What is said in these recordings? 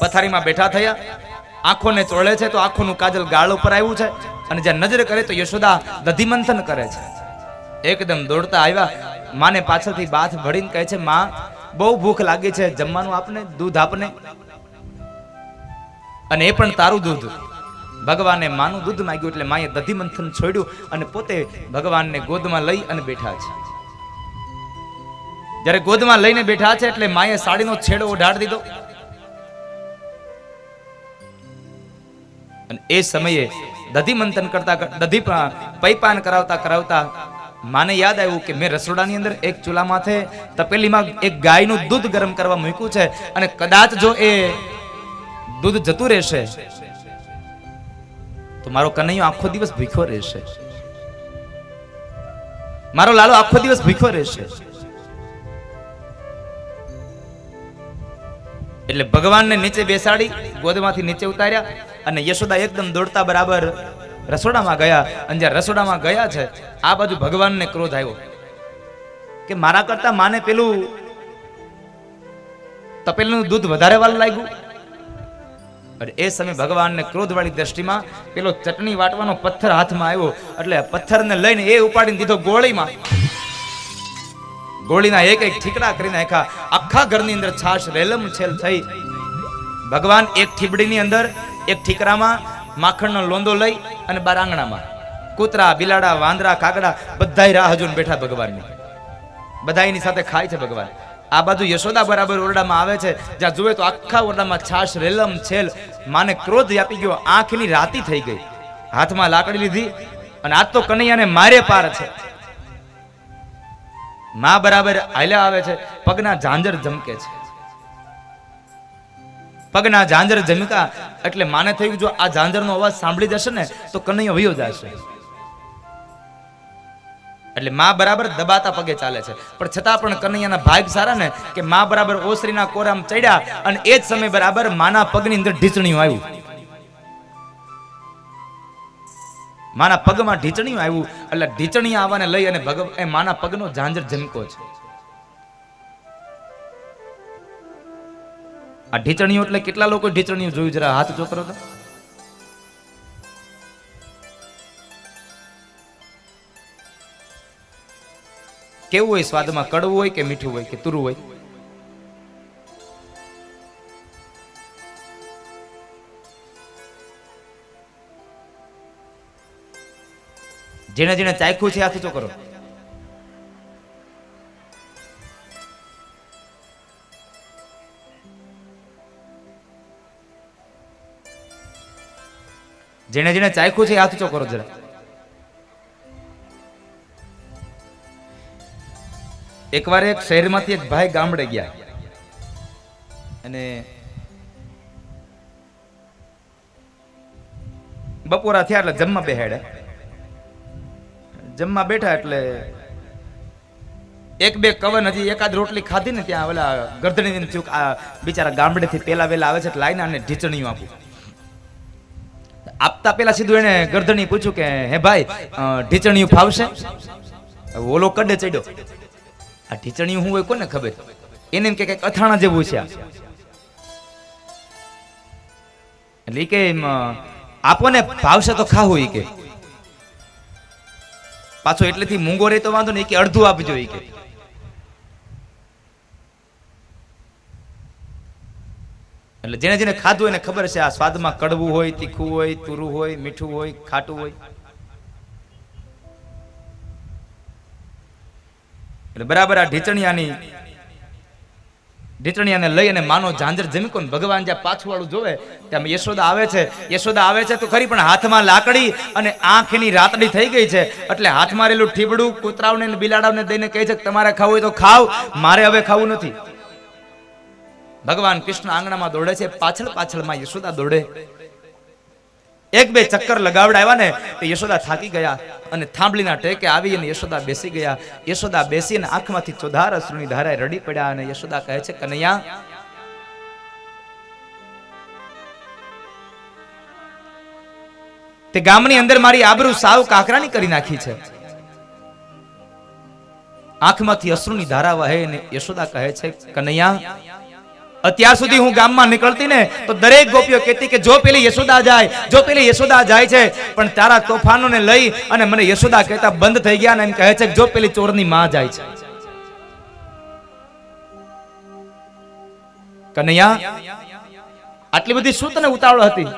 પથારીમાં બેઠા થયા. આંખોને ચોળે છે તો આંખોનું કાજલ ગાળ ઉપર આવ્યું છે અને જ્યાં નજર કરે તો યશોદા દધિમંથન કરે છે. એકદમ દોડતા આવ્યા. માને પાછળથી બાથ ભળીને કહે છે, માં, બહુ ભૂખ લાગી છે, જમવાનું આપને, દૂધ આપને. અને એ પણ તારું દૂધ. ભગવાને માનું દૂધ માંગ્યું એટલે માએ દધિમંથન છોડ્યું અને પોતે ભગવાનને ગોદમાં લઈ અને બેઠા છે. જ્યારે ગોદમાં લઈને બેઠા છે એટલે માએ સાડીનો છેડો ઓઢાડી દીધો. અને એ સમયે દધી મંથન કરતા દધી પૈપાન કરાવતા કરાવતા માને યાદ આવ્યું કે મેં રસોડાની અંદર એક ચૂલા માથે તપેલીમાં એક ગાયનું દૂધ ગરમ કરવા મૂક્યું છે અને કદાચ જો એ દૂધ જતું રહેશે, તો મારો કનૈયો આખો દિવસ ભીખો રહેશે. મારો લાલો આખો દિવસ ભીખો રહેશે. એટલે ભગવાનને નીચે બેસાડી, ગોદમાંથી નીચે ઉતાર્યા. અને યશોદા એકદમ દોડતા બરાબર રસોડામાં ગયા. અને જ્યાં રસોડામાં ગયા છે, આ બાજુ ભગવાનને ક્રોધ આવ્યો. કે મારા કરતા માને પેલું તપેલનું દૂધ વધારે વાલ લાગ્યું? એ સમયે ભગવાનને ક્રોધવાળી દ્રષ્ટિમાં પેલો ચટણી વાટવાનો પથ્થર હાથમાં આવ્યો. એટલે પથ્થરને લઈને એ ઉપાડીને દીધો ગોળીમાં. ગોળીના એક એક ઠીકડા કરી નાખ્યા. આખા ઘરની અંદર છાશ રેલમ છેલ થઈ. ભગવાન એક ઠીબડીની અંદર એક ઠીકરામાં માખણનો લોંદો લઈ અને બાર આંગણામાં. કૂતરા, બિલાડા, વાંદરા, કાગડા, બધાય રાહ જોઈને બેઠા ભગવાનની. બધા એની સાથે ખાય છે ભગવાન. આ બાજુ યશોદા બરાબર ઓરડામાં આવે છે. જ્યાં જુએ તો આખા ઓરડામાં છાશ, રેલમ, છેલ. માને ક્રોધ આપી ગયો. આંખની રાતી થઈ ગઈ. હાથમાં લાકડી લીધી અને આજ તો કનૈયાને મારે પાર છે. માં બરાબર હાલ્યા આવે છે. પગના ઝાંઝર ધમકે છે. પગના ઝાંઝર જમકા, એટલે માને થયું જો આ ઝાંઝરનો અવાજ સાંભળી જશે ને, તો કનૈયો વયો જશે. એટલે માં બરાબર દબાતા પગે ચાલે છે. પણ છતાં પણ કનૈયાના ભાગ સારા ને, કે માં બરાબર ઓસરીના કોરામ ચડ્યા અને એ જ સમય બરાબર માના પગની અંદર ઢીચણીયું આવ્યું માના પગમાં ઢીચણીયું આવ્યું એટલે ઢીચણી આવવાને લઈ અને ભગવ, એ માના પગનો ઝાંઝર ઝમકો છે. આ ઢીચણીઓ એટલે કેટલા લોકો ઢીચણીઓ જોયું? જરા હાથ ચોકરો તો. કેવું હોય સ્વાદમાં? કડવું હોય કે મીઠું હોય કે તુરું હોય? જેને જેને ચાખ્યું છે, હાથ ઊંચો કરો. જેને જેને ચાખ્યું છે હાથ ઊંચો કરો જરા એકવાર એક શહેરમાંથી એક ભાઈ ગામડે ગયા અને બપોરા થયા એટલે જમવા બેહાડ્યા. જમવા બેઠા એટલે એક બે કવન હજી એકાદ રોટલી ખાધી ને ત્યાં ઓલા ગરદણી થયું આ બિચારા ગામડેથી પેલા વેલા આવે છે એટલે લાઈને આને ઢીચણીઓ આપું. આપતા પેલા સીધું એને ગરદણી પૂછ્યું કે, હે ભાઈ ઢીચણિયું ફાવશે? ઓલો કડે ચડ્યો. આ ઢીચણિયું હું હોય કોને ખબર? એને એમ કે કંઈક અથાણા જેવું છે એટલે કે આપોને ભાવશે તો ખાવું એ કે. પાછો એટલેથી મૂંગો રે તો વાંધો નહીં કે અડધું આપજો એ કે. એટલે જેને જેને ખાધું એને ખબર છે આ સ્વાદમાં કડવું હોય, તીખું હોય, તુરું હોય, મીઠું હોય, ખાટું હોય. એટલે બરાબર આ ઢીચણિયાની ઢીચણિયાને લઈ અને માનો ઝાંઝર જમીકો ને ભગવાન જ્યાં પાછું વાળું જોવે, ત્યાં યશોદા આવે છે. યશોદા આવે છે તો ખરી, પણ હાથમાં લાકડી અને આંખની રાતડી થઈ ગઈ છે. એટલે હાથમાં રહેલું ઠીબડું કૂતરાઓને બિલાડાઓને દઈને કહે છે તમારે ખાવું હોય તો ખાવ, મારે હવે ખાવું નથી. ભગવાન કૃષ્ણ આંગણામાં દોડે છે, પાછળ પાછળમાં યશોદા દોડે. એક બે ચક્કર લગાવડાવ્યા ને, તો યશોદા થાકી ગયા અને થાંભલીના ટેકે આવી અને યશોદા બેસી ગયા. યશોદા બેસીને આંખમાંથી ચોધાર અશ્રુની ધારાએ રડી પડ્યા અને યશોદા કહે છે, કનૈયા, તે ગામની અંદર મારી આબરૂ સાવ કાકરાની કરી નાખી છે. આંખમાંથી અશ્રુની ધારા વહે અને યશોદા કહે છે, કનૈયા અત્યાર સુધી હું ગામમાં નીકળતી ને, તો દરેક ગોપીઓ કહેતી કે જો પેલી યશોદા જાય, જો પેલી યશોદા જાય છે, પણ તારા તોફાનોને લઈ અને મને યશોદા કહેતા બંધ થઈ ગયા ને એમ કહે છે કે જો પેલી ચોરની માં જાય છે. કનૈયા, આટલી બધી શું તને ઉતાવળ હતી?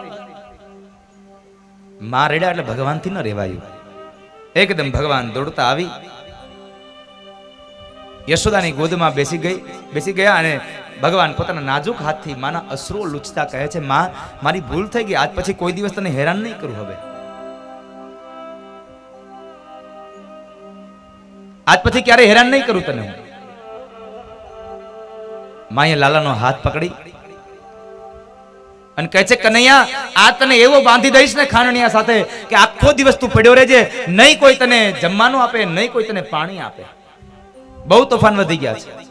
માં રેડ્યા એટલે ભગવાનથી ન રેવાયું. એકદમ ભગવાન દોડતા આવી. યશોદાની ગોદમાં બેસી ગઈ, બેસી ગયા અને ભગવાન પોતાના નાજુક હાથથી માના અશ્રુઓ લૂછતા કહે છે, માં, મારી ભૂલ થઈ ગઈ. આજ પછી કોઈ દિવસ તને હેરાન નહીં કરું હવે. આજ પછી ક્યારે હેરાન નહીં કરું તને માએ લાલાનો હાથ પકડી અને કહે છે, કનૈયા, આ તને એવો બાંધી દઈશ ને ખાનણીયા સાથે કે આખો દિવસ તું પડ્યો રહેજે. નહીં કોઈ તને જમવાનું આપે, નહીં કોઈ તને પાણી આપે. બહુ તોફાન વધી ગયા છે.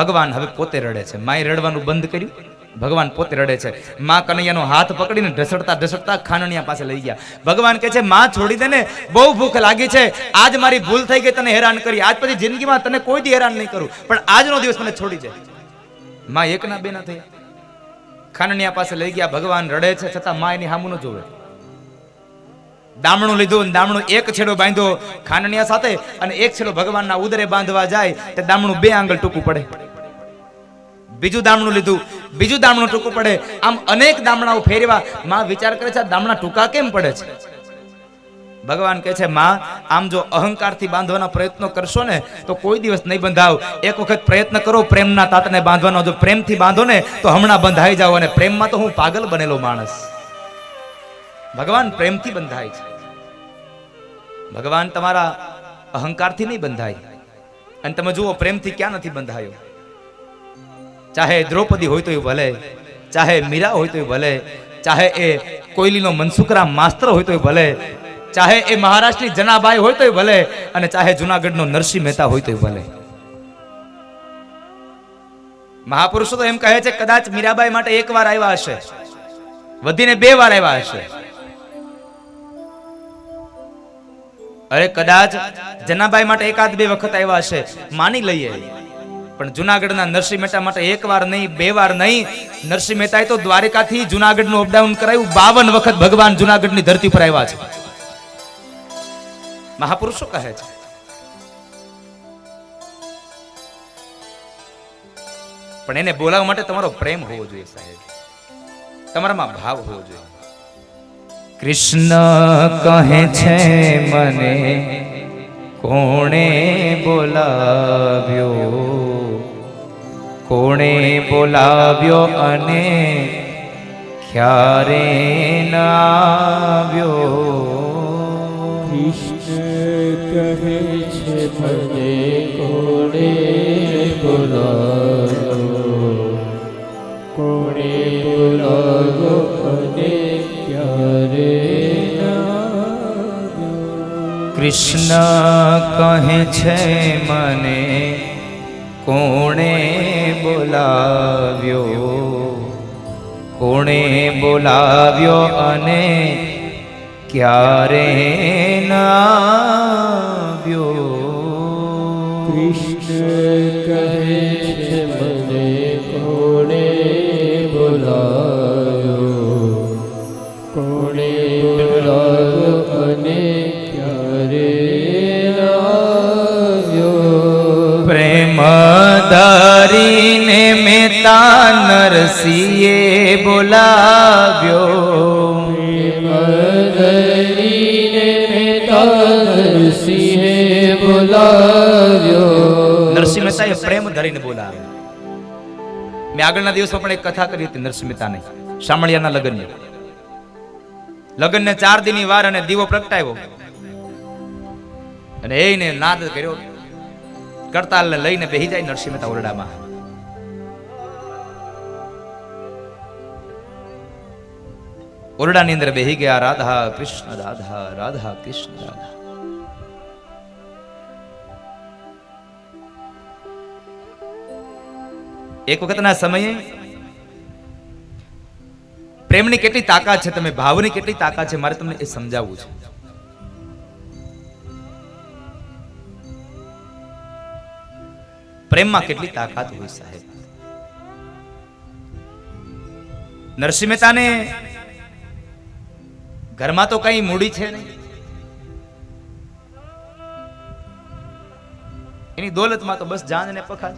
ભગવાન હવે પોતે રડે છે. માએ રડવાનું બંધ કર્યું. ભગવાન પોતે રડે છે. માં કનૈયાનો હાથ પકડીને ઢસડતા ઢસડતા ખાનણિયા પાસે લઈ ગયા. ભગવાન કહે છે, માં, છોડી દે ને. બહુ ભૂખ લાગી છે. આજ મારી ભૂલ થઈ ગઈ, તને હેરાન કરી. આજ પછી જિંદગીમાં તને કોઈ દી હેરાન નહીં કરું. પણ આજનો દિવસ મને છોડી દે. માં એકના બે ના થયા. ખાનણિયા પાસે લઈ ગયા. ભગવાન રડે છે છતાં માં એની સામું ન જોવે દામણું લીધું અને દામણું એક છેડો બાંધ્યો ખાનણિયા સાથે અને એક છેડો ભગવાનના ઉદરે બાંધવા જાય તે દામણું બે આંગળ ટૂંકું પડે. બીજું દામણું લીધું. બીજું દામણું ટૂંકું પડે. આમ અનેક દામણાઓ ફેરવા માં વિચાર કરે છે, આ દામણા ટૂંકા કેમ પડે છે? ભગવાન કહે છે, માં, આમ જો અહંકારથી બાંધવાના પ્રયત્નો કરશો ને, તો કોઈ દિવસ નહીં બંધાવ. એક વખત પ્રયત્ન કરો, પ્રેમના તાતને બાંધવાનો. જો પ્રેમથી બાંધો ને, તો હમણાં બંધાઈ જાઓ અને પ્રેમમાં તો હું પાગલ બનેલો માણસ. ભગવાન પ્રેમથી બંધાય છે. ભગવાન તમારા અહંકારથી નહીં બંધાય. અને તમે જુઓ, પ્રેમથી ક્યાં નથી બંધાયો? ચાહે દ્રૌપદી હોય તો ભલે, ચાહે મીરા હોય તો ભલે, ચાહે એ કોયલીનો મનસુખરામ માસ્તર હોય તો ભલે, ચાહે એ મહારાષ્ટ્રની જનાબાઈ હોય તો ભલે, અને ચાહે જુનાગઢનો નરસિંહ મહેતા હોય તો ભલે. મહાપુરુષો તો એમ કહે છે, કદાચ મીરાબાઈ માટે એક વાર આવ્યા હશે, વધીને બે વાર આવ્યા હશે. અરે કદાચ જનાબાઈ માટે એકાદ બે વખત આવ્યા હશે, માની લઈએ. પણ જુનાગઢના નરસિંહ મહેતા માટે એક વાર નહીં, બે વાર નહીં. નરસિંહ મહેતાએ તો દ્વારિકાથી જુનાગઢનું અપડાઉન કરાયું. બાવન વખત ભગવાન જુનાગઢની ધરતી પર આવ્યા છે. મહાપુરુષો કહે છે. પણ એને બોલાવવા માટે તમારો પ્રેમ હોવો જોઈએ, સાહેબ. તમારામાં ભાવ હોવો જોઈએ. કૃષ્ણ કહે છે, મને કોણે બોલાવ્યો? કોણે બોલાવ્યો અને ક્યારે નાવ્યો કૃષ્ણ કહે છે મને કોણે બોલાવ્યો? કોણે બોલાવ્યો અને ક્યારે આવ્યો? કૃષ્ણ કહે છે મને કોણે બોલાવ્યો? કોણે બોલાવ્યો અને ક્યારે નાવ્યો કૃષ્ણ કહે મેતા નરસિંહે બોલાવ્યો. ધરીને સિંહે બોલાવ્યો નરસિંહ મહેતાએ પ્રેમ ધરીને બોલાવ્યો. મેં આગળના દિવસો પણ એક કથા કરી હતી નરસિંહ મહેતાની, શામળિયાના લગ્નની. લગ્નને ચાર દિનની વાર અને દીવો પ્રગટાવ્યો. અને એને નાદ કર્યો. કરતાલને લઈને બેહી જાય નરસિંહ મહેતા ઓરડામાં. ઓરડાની અંદર બેહી ગયા, રાધા કૃષ્ણ, રાધા રાધા કૃષ્ણ, રાધા. એક વખતના સમયે પ્રેમની કેટલી તાકાત છે, તમે ભાવની કેટલી તાકાત છે, મારે તમને એ સમજાવવું છે. પ્રેમમાં કેટલી તાકાત હોય સાહેબ? નરસિંહ મહેતાને ઘરમાં તો કઈ મૂડી છે નહીં. એની દોલતમાં તો બસ જાન અને પખા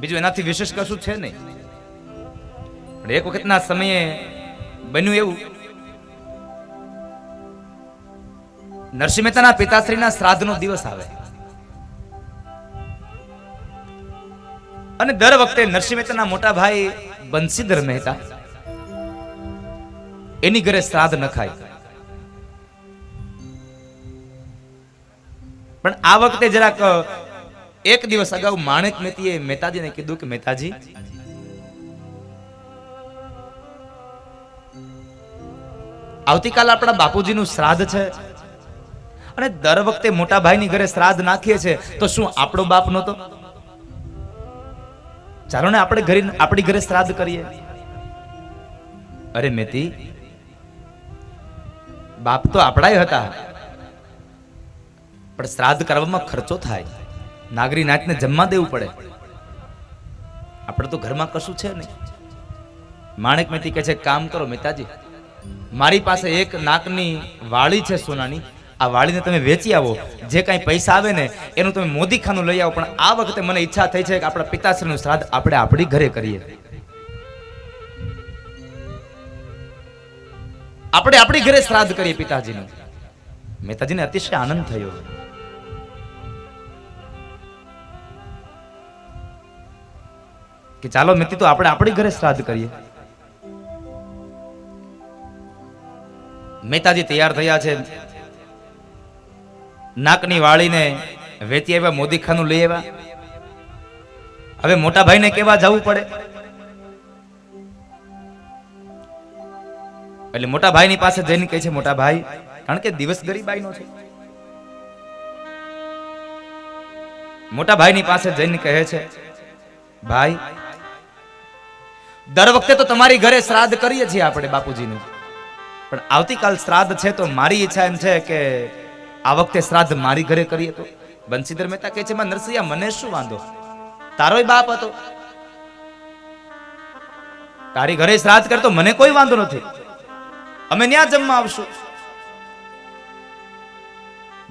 બીજું એનાથી વિશેષ કશું છે નહીં. પણ એક વખતના સમયે બન્યું એવું. નરસિંહ મહેતાના પિતાશ્રીના શ્રાદ્ધનો દિવસ આવે. અને દર વખતે નરસિંહ મહેતાના મોટા ભાઈ બંસીધર મહેતા એની ઘરે શ્રાદ્ધ ન ખાય. પણ આ વખતે જરાક એક દિવસ અગાઉ માણેક મેતીએ મહેતાજીને કીધું કે, મહેતાજી, આવતીકાલ આપણા બાપુજીનું શ્રાદ્ધ છે અને દર વખતે મોટા ભાઈની ઘરે શ્રાદ્ધ નાખીએ છે, તો શું આપણો બાપ નહોતો? ચાલો ને આપણે ઘરે, આપણી ઘરે શ્રાદ્ધ કરીએ. અરે મેતી બાપ તો આપણાય હતા. પણ શ્રાદ્ધ કરવામાં ખર્ચો થાય. નાગરી નાચને જમવા દેવું પડે. આપણે તો ઘરમાં કશું છે નહીં. માણેક મેથી કહે છે, કામ કરો મહેતાજી મારી પાસે એક નાકની વાળી છે સોનાની. આ વાળીને તમે વેચી આવો. જે કાંઈ પૈસા આવે ને, એનું તમે મોદી ખાનું લઈ આવો. પણ આ વખતે મને ઈચ્છા થઈ છે કે આપણા પિતાશ્રીનું શ્રાદ્ધ આપણે આપણી ઘરે કરીએ. આપણે આપણી ઘરે શ્રાદ્ધ કરીએ પિતાજીનું. મહેતાજીને અતિશય આનંદ થયો. કે ચાલો મેતી તો આપણે આપણી ઘરે શ્રાદ્ધ કરીએ. મહેતાજી તૈયાર થયા છે. નાકની વાળીને વેચી આવ્યા મોદી ખાનું લઈ આવ્યા. હવે મોટા ભાઈને કેવા જવું પડે? એટલે મોટા ભાઈની પાસે જઈને કહે છે મોટા ભાઈ કારણ કે દિવસ ગરીબાઈનો છે. મોટા ભાઈની પાસે જઈને કહે છે, ભાઈ, દર વખતે તો તમારી ઘરે શ્રાદ્ધ કરીએ છીએ આપણે બાપુજીનું. પણ આવતીકાલ શ્રાદ્ધ છે તો મારી ઈચ્છા એમ છે કે આ વખતે શ્રાદ્ધ મારી ઘરે કરીએ તો. બંસીધર મહેતા કહે છે, માં નરસિંહ, મને શું વાંધો? તારોય બાપ હતો. તારી ઘરે શ્રાદ્ધ કરતો મને કોઈ વાંધો નથી. અમે ત્યાં જમવા આવશું.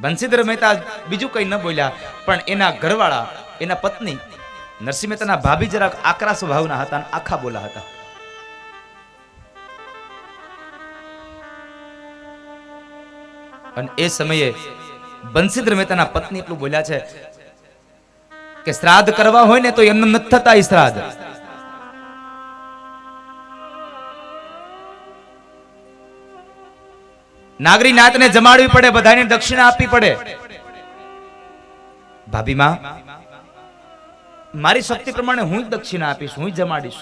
બંસીધર મહેતા બીજું કઈ ન બોલ્યા, પણ એના ઘરવાળા, એના પત્ની નરસિંહ મહેતાના ભાભી જરાક આકરા સ્વભાવના હતા અને આખા બોલા હતા. અને એ સમયે બંસીધર મહેતાના પત્ની એટલું બોલ્યા છે કે શ્રાદ્ધ કરવા હોય ને તો એમને નથી થતા એ શ્રાદ્ધ. નાગરી નાતને જમાડવી પડે, બધાને દક્ષિણા આપવી પડે. ભાભી માં, મારી શક્તિ પ્રમાણે હું જ દક્ષિણા આપીશ, હું જ જમાડીશ.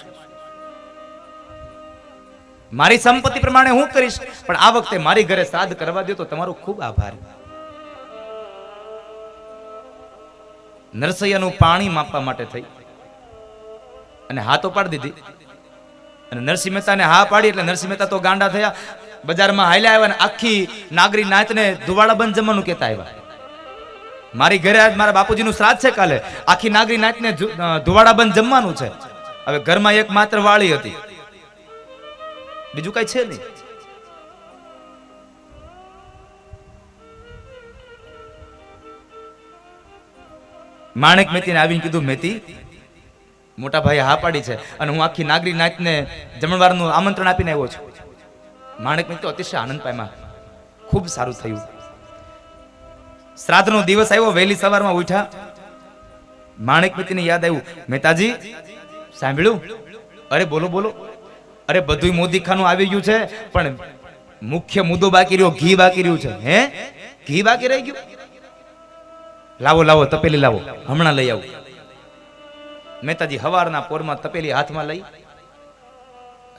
મારી સંપત્તિ પ્રમાણે હું કરીશ, પણ આ વખતે મારી ઘરે શ્રાદ્ધ કરવા દો તો તમારો ખૂબ આભાર. નરસૈયાનું પાણી માપવા માટે થઈ. અને હા તો પાડી દીધી. અને નરસિંહ મહેતાને હા પાડી, એટલે નરસિંહ મહેતા તો ગાંડા થયા. બજારમાં હાલ્યા આવ્યા અને આખી નાગરી નાચને ધુવાડા બંધ જમવાનું કહેતા આવ્યા. મારી ઘરે આજ મારા બાપુજીનું શ્રાદ્ધ છે કાલે. આખી નાગરી નાચને જુ- ધુવાડા બંધ જમવાનું છે. હવે ઘરમાં એક માત્ર વાળી હતી. બીજું કઈ છે નહીં. માણેક મેતીને આવીને કીધું, મેતી, મોટા ભાઈ હા પાડી છે અને હું આખી નાગરી નાચને જમણવારનું આમંત્રણ આપીને આવ્યો છું. માણેક મિત્રો અતિશય આનંદ પામ્યા. ખૂબ સારું થયું. શ્રાદ્ધનો દિવસ આવ્યો, વહેલી સવારમાં ઉઠ્યા. માણેક મેતીને યાદ આવ્યું, મહેતાજી, સાંભળ્યું? અરે બોલો બોલો. અરે બધું મોદી ખાનું આવી ગયું છે, પણ મુખ્ય મુદ્દો બાકી રહ્યો, ઘી બાકી રહ્યું છે. હે? ઘી બાકી રહી ગયું? લાવો લાવો, તપેલી લાવો. હમણાં લઈ આવું. મહેતાજી હવારના પોરમાં તપેલી હાથમાં લઈ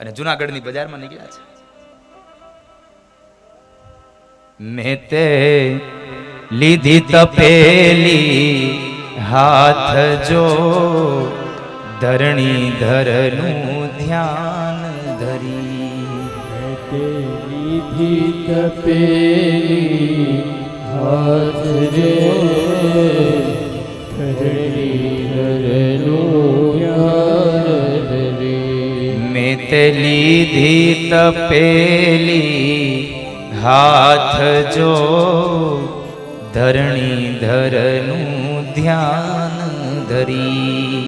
અને જુનાગઢની બજારમાં નીકળ્યા છે. મેં તે લીધી તપેલી હાથ જો ધરણી ધરનું ધ્યાન ધરી. તે લીધી તપેલી હાથ જો ધરણી ધરનું ધ્યાન ધરી. મેં તે લીધી તપેલી હાથ જો ધરણી ધરનું ધ્યાન ધરી.